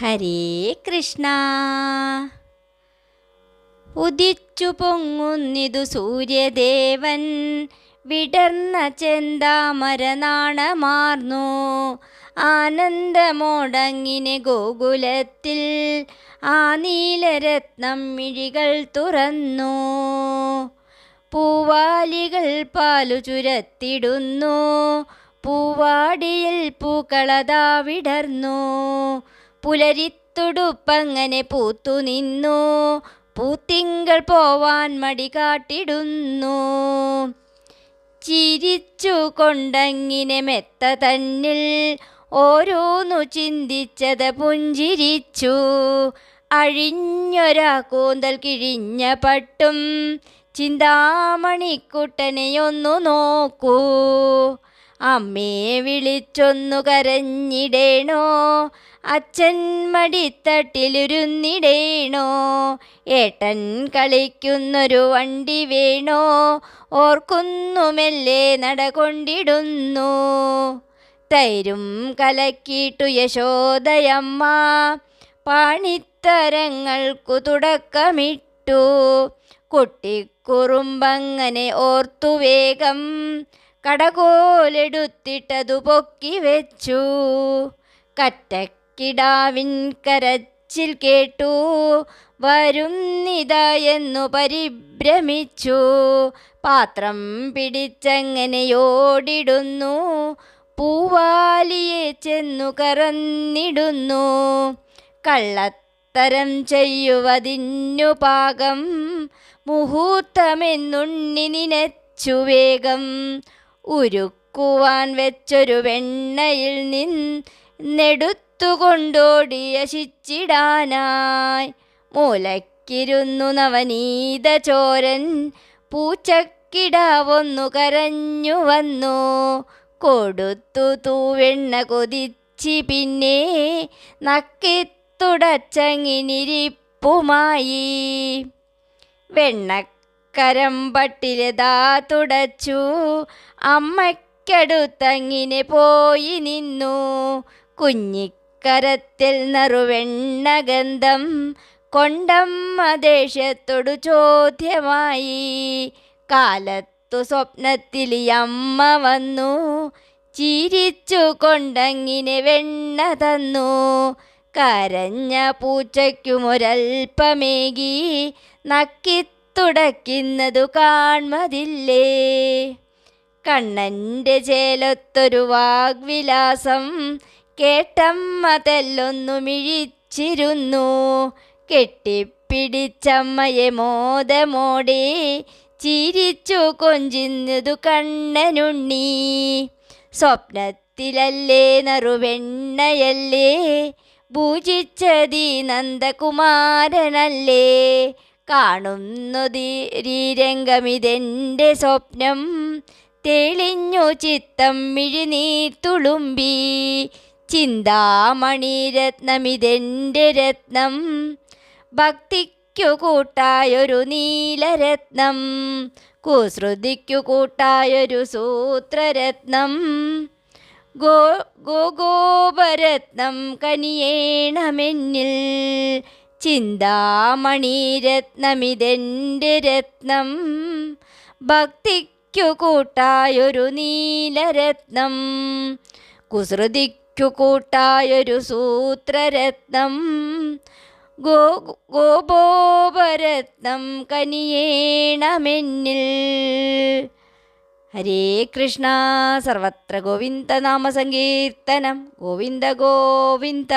ഹരേ കൃഷ്ണ. ഉദിച്ചു പൊങ്ങുന്നിതു സൂര്യദേവൻ വിടർന്ന ചെന്താമര നാണമാർന്നു. ആനന്ദമോടങ്ങിനെ ഗോകുലത്തിൽ ആ നീലരത്നം മിഴികൾ തുറന്നു. പൂവാലികൾ പാലു ചുരത്തിടുന്നു. പൂവാടിയിൽ പൂക്കളതാ വിടർന്നു. പുലരിത്തുടുപ്പങ്ങനെ പൂത്തു നിന്നു. പൂത്തിങ്കൾ പോവാൻ മടി കാട്ടിടുന്നു. ചിരിച്ചു കൊണ്ടങ്ങിനെ മെത്ത തന്നിൽ ഓരോന്നു ചിന്തിച്ചത് പുഞ്ചിരിച്ചു. അഴിഞ്ഞൊരാ കൂന്തൽ കിഴിഞ്ഞ പട്ടും ചിന്താമണിക്കുട്ടനെയൊന്നു നോക്കൂ. അമ്മേ വിളിച്ചൊന്നു കരഞ്ഞിടേണോ? അച്ഛൻ മടിത്തട്ടിലിരുന്നിടേണോ? ഏട്ടൻ കളിക്കുന്നൊരു വണ്ടി വേണോ? ഓർക്കുന്നുമെല്ലേ നടകൊണ്ടിടുന്നു തൈരും കലക്കിയിട്ടു യശോദയമ്മ പാണിത്തരങ്ങൾക്കു തുടക്കമിട്ടു. കുട്ടിക്കുറുമ്പങ്ങനെ ഓർത്തു വേഗം കടകോലെടുത്തിട്ടതു പൊക്കി വെച്ചു. കറ്റക്കിടാവിൻ കരച്ചിൽ കേട്ടു. വരുന്നിതായെന്നു പരിഭ്രമിച്ചു. പാത്രം പിടിച്ചങ്ങനെ ഓടിടുന്നു പൂവാലിയെ ചെന്നു കറന്നിടുന്നു. കള്ളത്തരം ചെയ്യുവതിന്നു പാകം. മുഹൂർത്തമെന്നുണ്ണി നിനച്ചു വേഗം. ഉരുക്കുവാൻ വെച്ചൊരു വെണ്ണയിൽ നിന്നെടുത്തുകൊണ്ടോടിയ ശിച്ചിടാനായി. മൂലക്കിരുന്നു നവനീത ചോരൻ പൂച്ചക്കിടാവൊന്നു കരഞ്ഞു വന്നു. കൊടുത്തു തൂവെണ്ണ കൊതിച്ചി പിന്നെ നക്കിത്തുടച്ചങ്ങിനിരിപ്പുമായി വെണ്ണക്കരം പട്ടിലതാ തുടച്ചു. അമ്മയ്ക്കടുത്തങ്ങിനെ പോയി നിന്നു. കുഞ്ഞിക്കരത്തിൽ നറുവെണ്ണഗന്ധം കൊണ്ടമ്മ ദേഷ്യത്തോടു ചോദ്യമായി. കാലത്തു സ്വപ്നത്തിൽ അമ്മ വന്നു. ചിരിച്ചു കൊണ്ടങ്ങിനെ വെണ്ണ തന്നു. കരഞ്ഞ പൂച്ചയ്ക്കുമൊരൽപ്പമേകി നക്കിത്തുടയ്ക്കുന്നതു കാൺമതില്ലേ? കണ്ണന്റെ ചേലത്തൊരു വാഗ്വിലാസം കേട്ടമ്മ തെല്ലൊന്നു മിഴിച്ചിരുന്നു. കെട്ടിപ്പിടിച്ചമ്മയെ മോദമോടെ ചിരിച്ചു കൊഞ്ചിന്നതു കണ്ണനുണ്ണി. സ്വപ്നത്തിലല്ലേ നറുവെണ്ണയല്ലേ? പൂജിച്ചതീ നന്ദകുമാരനല്ലേ? കാണുന്നതീരംഗമിതെന്റെ സ്വപ്നം തെളിഞ്ഞു ചിത്തം മിഴിനീർ തുളുമ്പി. ചിന്താമണിരത്നമിതെന്റെ രത്നം ഭക്തിക്കു കൂട്ടായൊരു നീലരത്നം കുസൃതിക്കു കൂട്ടായൊരു സൂത്രരത്നം. ഗോ ഗോഗോപരത്നം കനിയേണമെന്നിൽ ചിന്താമണിരത്നമിതെന്റെ രത്നം. ഭക്തിക്കു കൂട്ടായൊരു നീലരത്നം. കുസൃതിക്കു കൂട്ടായൊരു സൂത്രരത്നം. ഗോ ഗോപോപരത്നം കനിയേണമെന്നിൽ. ഹരേ കൃഷ്ണ സർവത്ര ഗോവിന്ദ ഗോവിന്ദനാമസങ്കീർത്തനം ഗോവിന്ദ ഗോവിന്ദ.